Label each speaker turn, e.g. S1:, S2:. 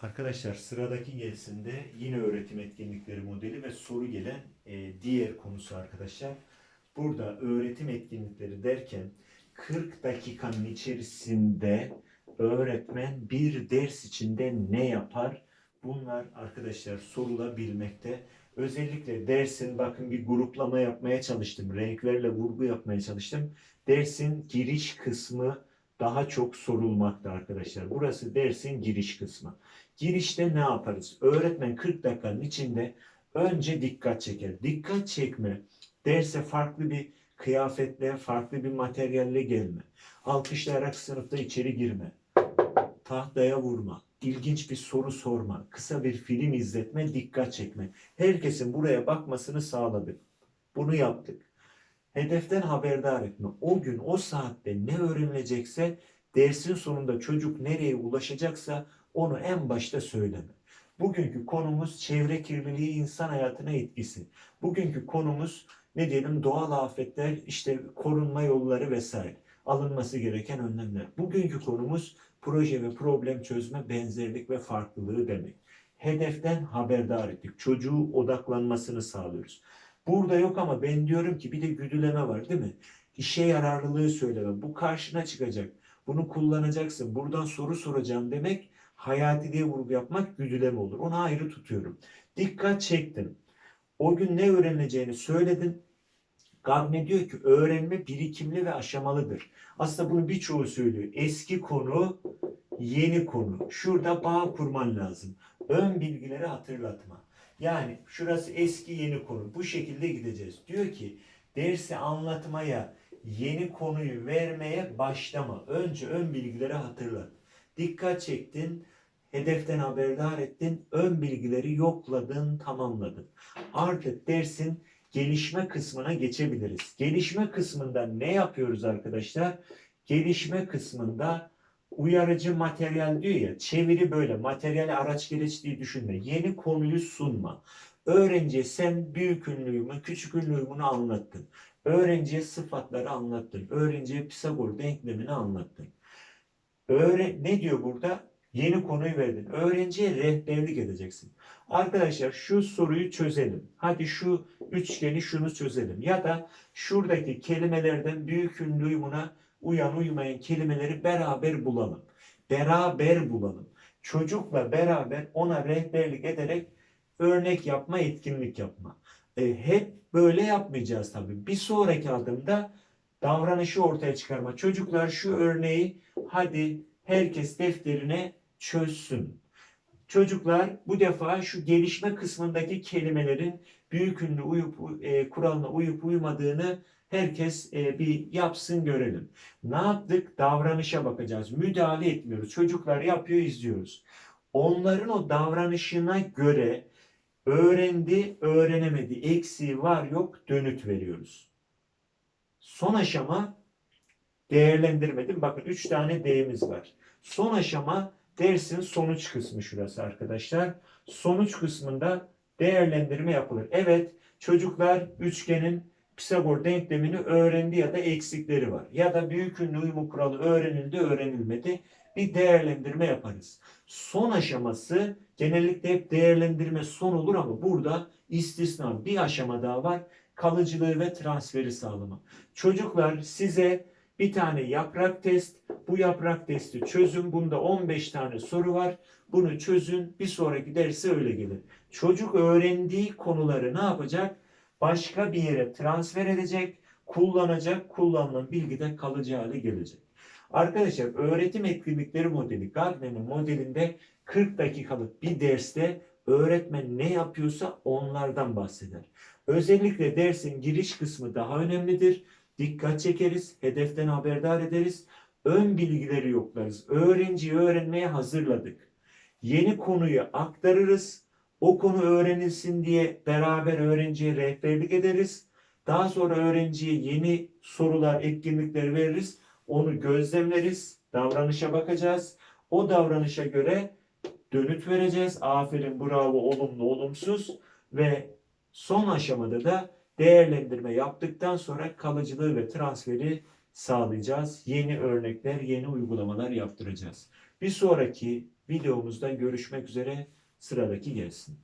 S1: Arkadaşlar sıradaki gelsinde yine öğretim etkinlikleri modeli ve soru gelen e, diğer konusu arkadaşlar. Burada öğretim etkinlikleri derken 40 dakikanın içerisinde öğretmen bir ders içinde ne yapar? Bunlar arkadaşlar sorulabilmekte. Özellikle dersin bakın bir gruplama yapmaya çalıştım. Renklerle vurgu yapmaya çalıştım. Dersin giriş kısmı daha çok sorulmakta arkadaşlar. Burası dersin giriş kısmı. Girişte ne yaparız? Öğretmen 40 dakikanın içinde önce dikkat çeker. Dikkat çekme derse farklı bir kıyafetle, farklı bir materyalle gelme. Alkışlayarak sınıfta içeri girme. Tahtaya vurma. ilginç bir soru sorma. Kısa bir film izletme, dikkat çekme. Herkesin buraya bakmasını sağladık. Bunu yaptık. Hedeften haberdar etme. O gün o saatte ne öğrenilecekse dersin sonunda çocuk nereye ulaşacaksa onu en başta söyleme. Bugünkü konumuz çevre kirliliği insan hayatına etkisi. Bugünkü konumuz ne diyelim doğal afetler, işte korunma yolları vesaire. Alınması gereken önlemler. Bugünkü konumuz proje ve problem çözme, benzerlik ve farklılığı demek. Hedeften haberdar ettik. Çocuğu odaklanmasını sağlıyoruz. Burada yok ama ben diyorum ki bir de güdüleme var değil mi? İşe yararlılığı söyleme. Bu karşına çıkacak. Bunu kullanacaksın. Buradan soru soracağım demek hayati diye vurgu yapmak güdüleme olur. Onu ayrı tutuyorum. Dikkat çektin. O gün ne öğrenileceğini söyledin. Gardner diyor ki öğrenme birikimli ve aşamalıdır. Aslında bunu birçoğu söylüyor. Eski konu, yeni konu. Şurada bağ kurman lazım. Ön bilgileri hatırlatma. Yani şurası eski yeni konu. Bu şekilde gideceğiz. Diyor ki dersi anlatmaya, yeni konuyu vermeye başlama. Önce ön bilgileri hatırlat. Dikkat çektin, hedeften haberdar ettin, ön bilgileri yokladın, tamamladın. Artık dersin gelişme kısmına geçebiliriz. Gelişme kısmında ne yapıyoruz arkadaşlar? Gelişme kısmında uyarıcı materyal diyor ya, çeviri böyle, materyali araç gereç diye düşünme. Yeni konuyu sunma. Öğrenciye sen büyük ünlüyümü, küçük ünlüyümünü anlattın. Öğrenciye sıfatları anlattın. Öğrenciye Pisagor denklemini anlattın. Öğre ne diyor burada? Yeni konuyu verdin. Öğrenciye rehberlik edeceksin. Arkadaşlar şu soruyu çözelim. Hadi şu üçgeni şunu çözelim. Ya da şuradaki kelimelerden büyük ünlü uyumuna uyan uymayan kelimeleri beraber bulalım. Beraber bulalım. Çocukla beraber ona rehberlik ederek örnek yapma, etkinlik yapma. E, hep böyle yapmayacağız tabii. Bir sonraki adımda davranışı ortaya çıkarma. Çocuklar şu örneği hadi herkes defterine çözsün. Çocuklar bu defa şu gelişme kısmındaki kelimelerin büyük ünlü uyup e, kuralına uyup uymadığını herkes e, bir yapsın görelim. Ne yaptık? Davranışa bakacağız. Müdahale etmiyoruz. Çocuklar yapıyor izliyoruz. Onların o davranışına göre öğrendi, öğrenemedi, eksiği var yok dönüt veriyoruz. Son aşama değerlendirmedim. Bakın 3 tane D'miz var. Son aşama dersin sonuç kısmı şurası arkadaşlar. Sonuç kısmında değerlendirme yapılır. Evet çocuklar üçgenin Pisagor denklemini öğrendi ya da eksikleri var. Ya da büyük ünlü uyumu kuralı öğrenildi öğrenilmedi. Bir değerlendirme yaparız. Son aşaması genellikle hep değerlendirme son olur ama burada istisna bir aşama daha var. Kalıcılığı ve transferi sağlama. Çocuklar size bir tane yaprak test. Bu yaprak testi çözün. Bunda 15 tane soru var. Bunu çözün. Bir sonraki derse öyle gelir. Çocuk öğrendiği konuları ne yapacak? Başka bir yere transfer edecek, kullanacak, kullanılan bilgi de kalıcı hale gelecek. Arkadaşlar öğretim etkinlikleri modeli Gardner'in modelinde 40 dakikalık bir derste öğretmen ne yapıyorsa onlardan bahseder. Özellikle dersin giriş kısmı daha önemlidir. Dikkat çekeriz, hedeften haberdar ederiz, ön bilgileri yoklarız. Öğrenciyi öğrenmeye hazırladık. Yeni konuyu aktarırız. O konu öğrenilsin diye beraber öğrenciye rehberlik ederiz. Daha sonra öğrenciye yeni sorular, etkinlikler veririz. Onu gözlemleriz, davranışa bakacağız. O davranışa göre dönüt vereceğiz. Aferin, bravo, olumlu, olumsuz ve son aşamada da değerlendirme yaptıktan sonra kalıcılığı ve transferi sağlayacağız. Yeni örnekler, yeni uygulamalar yaptıracağız. Bir sonraki videomuzda görüşmek üzere. Sıradaki gelsin.